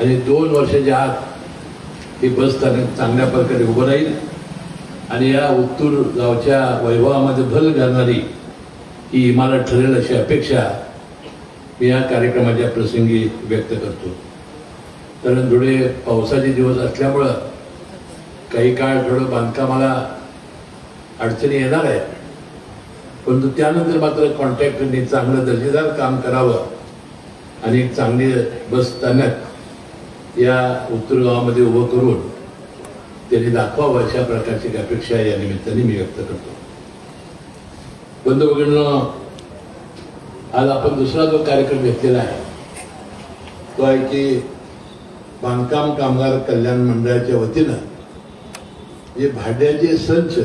आणि दोन वर्षाच्या आत ही बस स्थानक चांगल्या प्रकारे उभं राहील. आणि या उत्तूर गावच्या वैभवामध्ये भर घालणारी ही इमारत ठरेल अशी अपेक्षा मी या कार्यक्रमाच्या प्रसंगी व्यक्त करतो. कारण थोडे पावसाचे दिवस असल्यामुळं काही काळ थोडं बांधकामाला अडचणी येणार आहेत. परंतु त्यानंतर मात्र कॉन्ट्रॅक्टरनी चांगलं दर्जेदार काम करावं आणि एक चांगली बस स्थानक या उत्तर गावामध्ये उभं करून त्यांनी दाखवावं अशा प्रकारची अपेक्षा या निमित्ताने मी व्यक्त करतो. बंधू आज आपण दुसरा जो कार्यक्रम घेतलेला आहे तो आहे की बांधकाम कामगार कल्याण मंडळाच्या वतीनं जे भाड्याचे संच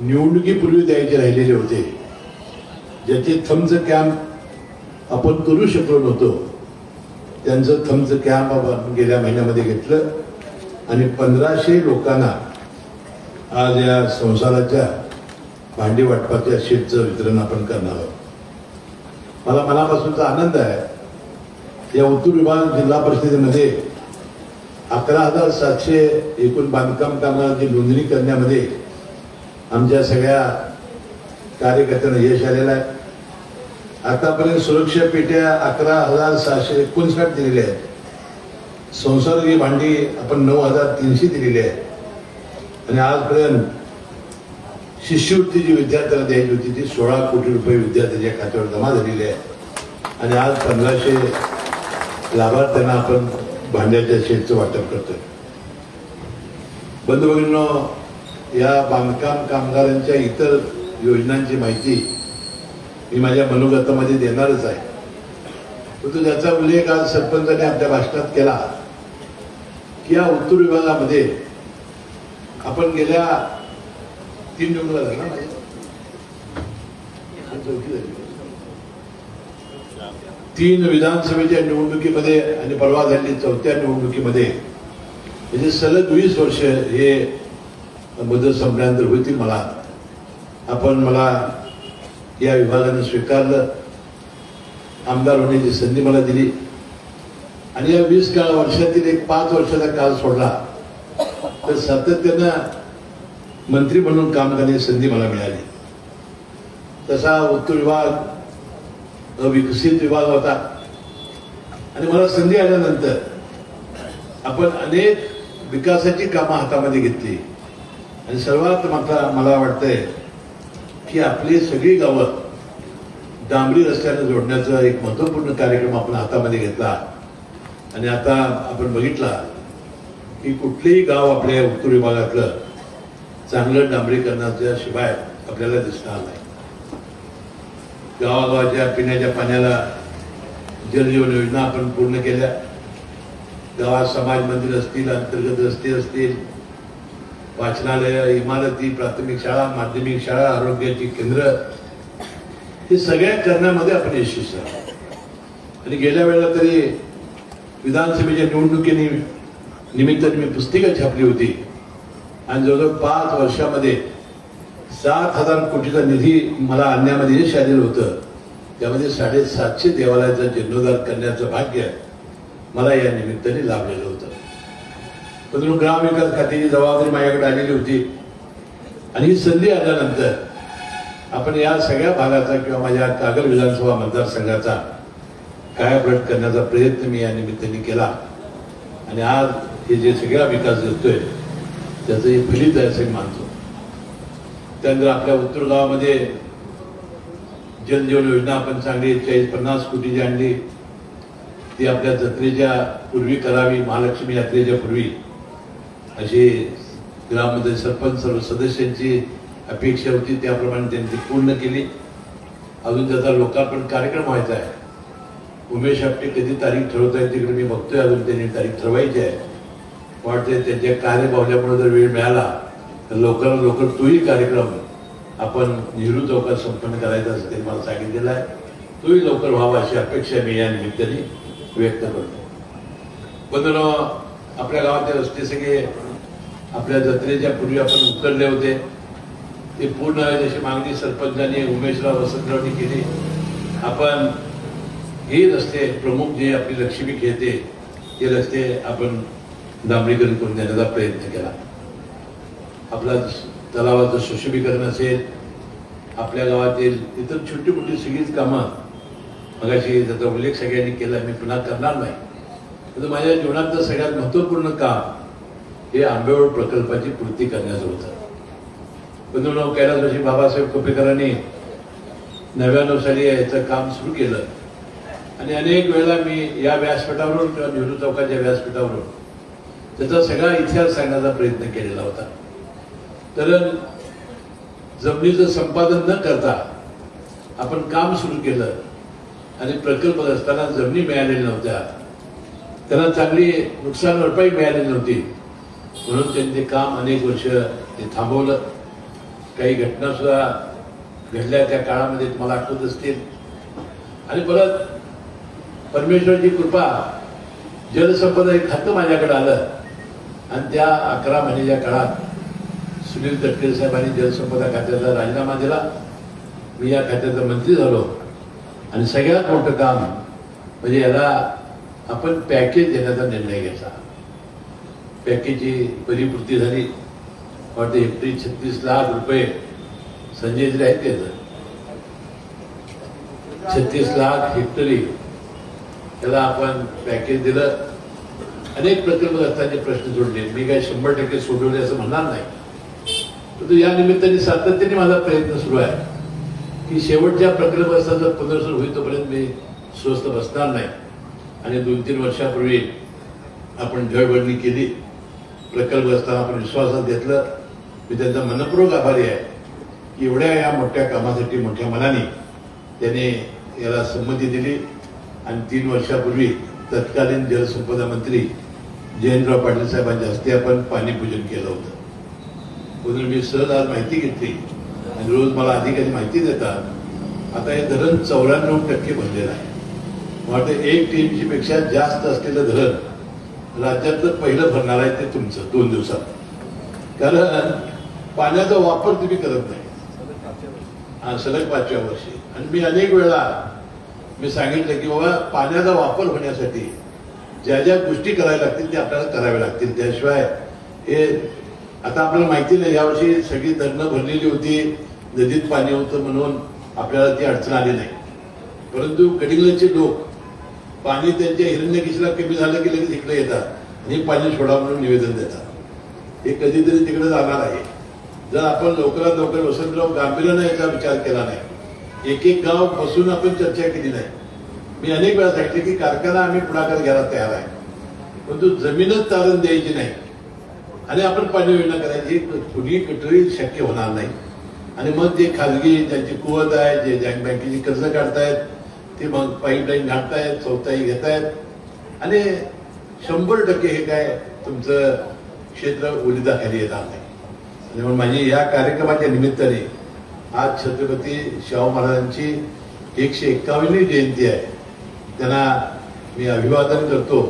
निवडणुकीपूर्वी द्यायचे राहिलेले होते ज्याचे थमचं कॅम्प आपण करू शकलो नव्हतो त्यांचं थमचं कॅम्प आपण गेल्या महिन्यामध्ये घेतलं. आणि पंधराशे लोकांना आज या संसाराच्या भांडी वाटपाच्या शीटचं वितरण आपण करणार आहोत. मला मनापासूनचा आनंद आहे. या उत्तर विभाग जिल्हा परिषदेमध्ये अकरा हजार सातशे एकूण बांधकाम कामगारांची नोंदणी करण्यामध्ये आमच्या सगळ्या कार्यकर्त्यांना यश आलेलं आहे. आतापर्यंत सुरक्षा पेट्या अकरा हजार सहाशे एकोणसाठ दिलेल्या आहेत. संसर्गी भांडी आपण नऊ हजार तीनशे दिलेली आहे आणि आजपर्यंत शिष्यवृत्ती जी विद्यार्थ्याला द्यायची होती ती सोळा कोटी रुपये विद्यार्थ्यांच्या खात्यावर जमा झालेली आहे. आणि आज पंधराशे लाभार्थ्यांना आपण भांड्याच्या शेडचं वाटप करतोय. बंधू भगिनींनो या बांधकाम कामगारांच्या इतर योजनांची माहिती मी माझ्या मनोगतामध्ये देणारच आहे. परंतु त्याचा उल्लेख आज सरपंचाने आपल्या भाषणात केला की या उत्तर विभागामध्ये आपण गेल्या तीन निवडणुका झाल्या ना तीन विधानसभेच्या निवडणुकीमध्ये आणि परवा झालेली चौथ्या निवडणुकीमध्ये म्हणजे सलग वीस वर्ष हे मुदत संपल्यानंतर होतील मला. आपण मला या विभागानं स्वीकारलं. आमदार होण्याची संधी मला दिली. आणि या वीस काळ वर्षातील एक पाच वर्षाचा काळ सोडला. तर सातत्यानं मंत्री म्हणून काम करण्याची संधी मला मिळाली. तसा उत्तर विभाग विकसित विभाग होता. आणि मला संधी आल्यानंतर आपण अनेक विकासाची कामं हातामध्ये घेतली. आणि सर्वात मात्र मला वाटतंय की आपली सगळी गावं डांबरी रस्त्याने जोडण्याचा एक महत्त्वपूर्ण कार्यक्रम आपण हातामध्ये घेतला. आणि आता आपण बघितला की कुठलेही गाव आपल्या उत्तर विभागातलं चांगलं डांबरीकरणाच्या शिवाय आपल्याला दिसणार नाही. गावागावाच्या पिण्याच्या पाण्याला जलजीवन योजना आपण पूर्ण केल्या. गावात समाज मंदिर असतील अंतर्गत रस्ते असतील वाचनालय इमारती प्राथमिक शाळा माध्यमिक शाळा आरोग्याची केंद्र हे सगळ्या करण्यामध्ये आपण यशस्वी आहोत. आणि गेल्या वेळेला तरी विधानसभेच्या निवडणुकीने निमित्ताने मी पुस्तिका छापली होती. आणि जवळजवळ पाच वर्षामध्ये सात हजार कोटीचा निधी मला आणण्यामध्ये यश आलेलं होतं. त्यामध्ये साडेसातशे देवालयाचा जीर्णोद्धार करण्याचं भाग्य मला या निमित्ताने लाभलेलं होतं. परंतु ग्रामविकास खात्याची जबाबदारी माझ्याकडे आलेली होती. आणि ही संधी आल्यानंतर आपण या सगळ्या भागाचा किंवा माझ्या कागल विधानसभा मतदारसंघाचा कायाप्रट करण्याचा प्रयत्न मी या निमित्ताने केला. आणि आज हे जे सगळा विकास दिसतोय त्याचं हे फलित आहे असं मानतो. त्यानंतर आपल्या उत्तर गावामध्ये जलजीवन योजना आपण चांगली चाळीस पन्नास कोटीची आणली ती आपल्या जत्रेच्या पूर्वी करावी महालक्ष्मी यात्रेच्या पूर्वी. अशी ग्राममध्ये सरपंच सर्व सदस्यांची अपेक्षा होती त्याप्रमाणे त्यांनी पूर्ण केली. अजून त्याचा लोकार्पण कार्यक्रम व्हायचा आहे. उमेश आपटे कधी तारीख ठरवत आहे तिकडे मी बघतोय अजून त्यांनी तारीख ठरवायची आहे. वाटते त्यांच्या कार्य पावल्यामुळे जर वेळ मिळाला तर लवकरात लवकर तोही कार्यक्रम आपण नेहरू चौकात संपन्न करायचा असं त्यांनी मला सांगितलेला आहे. तोही लवकर व्हावा अशी अपेक्षा मी या निमित्ताने व्यक्त करतो. पण आपल्या गावातले रस्ते सगळे आपल्या जत्रेच्या पूर्वी आपण उकरले होते. ते पूर्ण जशी मागणी सरपंचांनी उमेशराव वसंतरावनी केली. आपण हे रस्ते प्रमुख जे आपली लक्ष्मी खेळते ते रस्ते आपण डांबरीकरण करून देण्याचा प्रयत्न केला. आपला तलावाचं सुशोभीकरण असेल आपल्या गावातील इतर छोटी मोठी सगळीच कामं मगाशी त्याचा उल्लेख सगळ्यांनी केला मी पुन्हा करणार नाही. तर माझ्या जीवनातलं सगळ्यात महत्त्वपूर्ण काम हे आंबेवड प्रकल्पाची पूर्ती करण्याचं होतं. बंधुराव कैलासवासी बाबासाहेब कोपेकरांनी नव्याण्णव साली याचं काम सुरू केलं. आणि अनेक वेळेला मी या व्यासपीठावरून किंवा नेहरू चौकाच्या व्यासपीठावरून त्याचा सगळा इतिहास सांगण्याचा प्रयत्न केलेला होता. तर जमिनीचं संपादन न करता आपण काम सुरू केलं आणि प्रकल्प असताना जमिनी मिळालेल्या नव्हत्या. त्यांना चांगली नुकसान भरपाई मिळालेली नव्हती. म्हणून त्यांनी काम अनेक वर्ष ते थांबवलं. काही घटना सुद्धा घडल्या त्या काळामध्ये तुम्हाला आठवत असतील. आणि परत परमेश्वरची कृपा जलसंपदा हे खातं माझ्याकडे आलं. आणि त्या अकरा महिन्याच्या काळात सुनील तटकरे साहेबांनी जलसंपदा खात्याचा राजीनामा दिला. मी या खात्याचा मंत्री झालो. आणि सगळ्यात मोठं काम म्हणजे याला आपण पॅकेज देण्याचा निर्णय घेतला पॅकेजची परिपूर्ती झाली. वाटते हेक्टरी छत्तीस लाख रुपये संजयजी आहेत त्याचं छत्तीस लाख हेक्टरी त्याला आपण पॅकेज दिलं. अनेक प्रकल्प असताना प्रश्न जोडले. मी काय शंभर टक्के सोडवले असं म्हणणार नाही. परंतु या निमित्ताने सातत्याने माझा प्रयत्न सुरू आहे की शेवटच्या प्रकल्प असताना पुनर्सर होईल तोपर्यंत मी स्वस्त बसणार नाही. आणि दोन तीन वर्षापूर्वी आपण जळवडणी केली. प्रकल्प असताना आपण विश्वासात घेतलं मी त्यांचा मनपूर्वक आभारी आहे की एवढ्या या मोठ्या कामासाठी मोठ्या मनाने त्याने याला संमती दिली. आणि तीन वर्षापूर्वी तत्कालीन जलसंपदा मंत्री जयंतराव पाटील साहेबांच्या हस्ते आपण पाणीपूजन केलं होतं. म्हणून मी सहज आज माहिती घेतली आणि रोज मला अधिकारी माहिती देतात. आता हे धरण चौऱ्याण्णव टक्के भरलेलं आहे. मला वाटतं एक टीमची पेक्षा जास्त असलेलं धरण राज्यातलं पहिलं भरणार आहे ते तुमचं दोन दिवसात. कारण पाण्याचा वापर तुम्ही करत नाही. हा सलग पाचव्या वर्षी. आणि मी अनेक वेळा मी सांगितलं की बाबा पाण्याचा वापर होण्यासाठी ज्या ज्या गोष्टी करायला लागतील त्या आपल्याला कराव्या लागतील. त्याशिवाय हे आता आपल्याला माहिती नाही यावर्षी सगळी धरणं भरलेली होती नदीत पाणी होतं म्हणून आपल्याला ती अडचण आली नाही. परंतु कडिंगलचे लोक पाणी त्यांच्या हिरण्यकेशीला कमी झालं की लगेच इकडे येतात आणि पाणी सोडा म्हणून निवेदन देतात. हे कधीतरी तिकडे जाणार आहे. जर आपण लवकरात लवकर वसंतराव गांभीर्यानं याचा विचार केला नाही एक एक गाव बसून आपण चर्चा केली नाही. मी अनेक वेळा सांगितले की कारखाना आम्ही पुढाकार घ्यायला तयार आहे. परंतु जमीनच तारण द्यायची नाही. आणि आपण पाणी योजना करायची कुणी कुठेही शक्य होणार नाही. आणि मग जे खाजगी ज्यांची कुवत आहे जे बँकेची कर्ज काढतायत ते मग पाईपलाईन घालतायत चौथाई घेतायत. आणि शंभर टक्के हे काय तुमचं क्षेत्र ओलिताखाली येणार नाही त्यामुळे माझी या कार्यक्रमाच्या निमित्ताने आज छत्रपती शाहू महाराजांची एकशे एक्कावन्नवी जयंती आहे. त्यांना मी अभिवादन करतो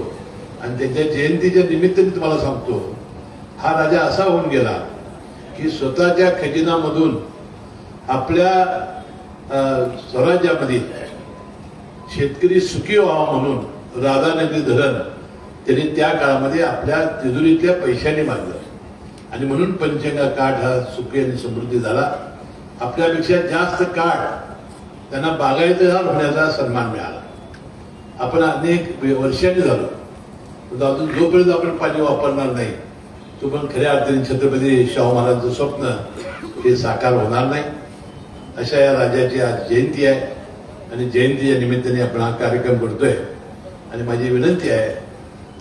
आणि त्यांच्या जयंतीच्या निमित्ताने तुम्हाला सांगतो हा राजा असा होऊन गेला की स्वतःच्या खजिनामधून आपल्या स्वराज्यामधील स्वराज्यामध्ये शेतकरी सुखी व्हावा म्हणून राधानगरी धरण त्यांनी त्या काळामध्ये आपल्या तिजोरीतल्या पैशाने मागलं आणि म्हणून पंचगा काठ हा सुखी आणि समृद्धी झाला. आपल्यापेक्षा जास्त काठ त्यांना बागायतदार होण्याचा सन्मान मिळाला. आपण अनेक वर्षांनी झालो. अजून जोपर्यंत आपण पाणी वापरणार नाही तो पण खऱ्या अर्थाने छत्रपती शाहू महाराजांचं स्वप्न हे साकार होणार नाही. अशा या राजाची आज जयंती आहे. आणि जयंतीच्या निमित्ताने आपण हा कार्यक्रम करतोय आणि माझी विनंती आहे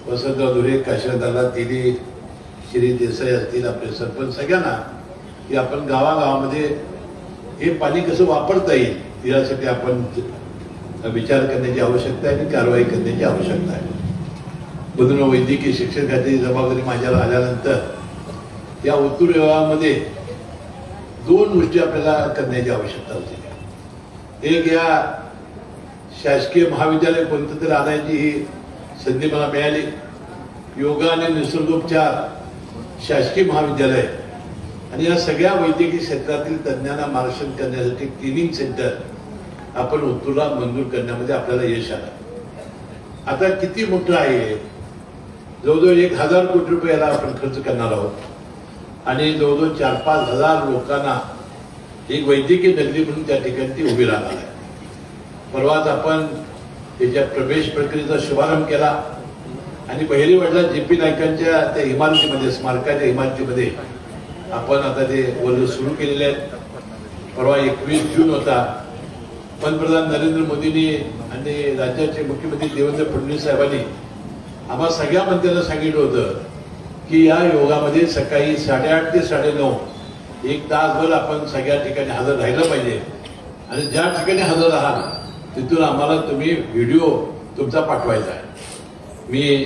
वसंतराव धुरे काशीनाथाला तिने श्री देसाई असतील आपले सरपंच सगळ्यांना की आपण गावागावामध्ये हे पाणी कसं वापरता येईल यासाठी आपण विचार करण्याची आवश्यकता आहे आणि कारवाई करण्याची आवश्यकता आहे. म्हणून वैद्यकीय शिक्षण खात्याची जबाबदारी माझ्याला आल्यानंतर या उत्तूर विभागामध्ये दोन गोष्टी आपल्याला करण्याची आवश्यकता होती. एक या शासकीय महाविद्यालय कोणतं तरी आणायची ही संधी मला मिळाली. योगा आणि निसर्गोपचार शासकीय महाविद्यालय आणि या सगळ्या वैद्यकीय क्षेत्रातील तज्ज्ञांना मार्गदर्शन करण्यासाठी ट्रेनिंग सेंटर आपण उत्तूरला मंजूर करण्यामध्ये आपल्याला यश आलं. आता किती मोठं आहे? जवळजवळ एक हजार कोटी रुपये याला आपण खर्च करणार आहोत. आणि जवळजवळ चार पाच हजार लोकांना एक वैद्यकीय नगरी म्हणून त्या ठिकाणी ती उभी राहणार आहे. परवाच आपण त्याच्या प्रवेश प्रक्रियेचा शुभारंभ केला आणि पहिली वडला जे पी नायकांच्या त्या इमारतीमध्ये स्मारकाच्या इमारतीमध्ये आपण आता ते वर्ग सुरू केलेले आहेत. परवा एकवीस जून होता. पंतप्रधान नरेंद्र मोदींनी आणि राज्याचे मुख्यमंत्री देवेंद्र फडणवीस साहेबांनी आम्हा सगळ्या मंत्र्यांना सांगितलं होतं की या योगामध्ये सकाळी साडेआठ ते साडेनऊ एक तासभर आपण सगळ्या ठिकाणी हजर राहिलं पाहिजे. आणि ज्या ठिकाणी हजर राहाल तिथून आम्हाला तुम्ही व्हिडिओ तुमचा पाठवायचा आहे. मी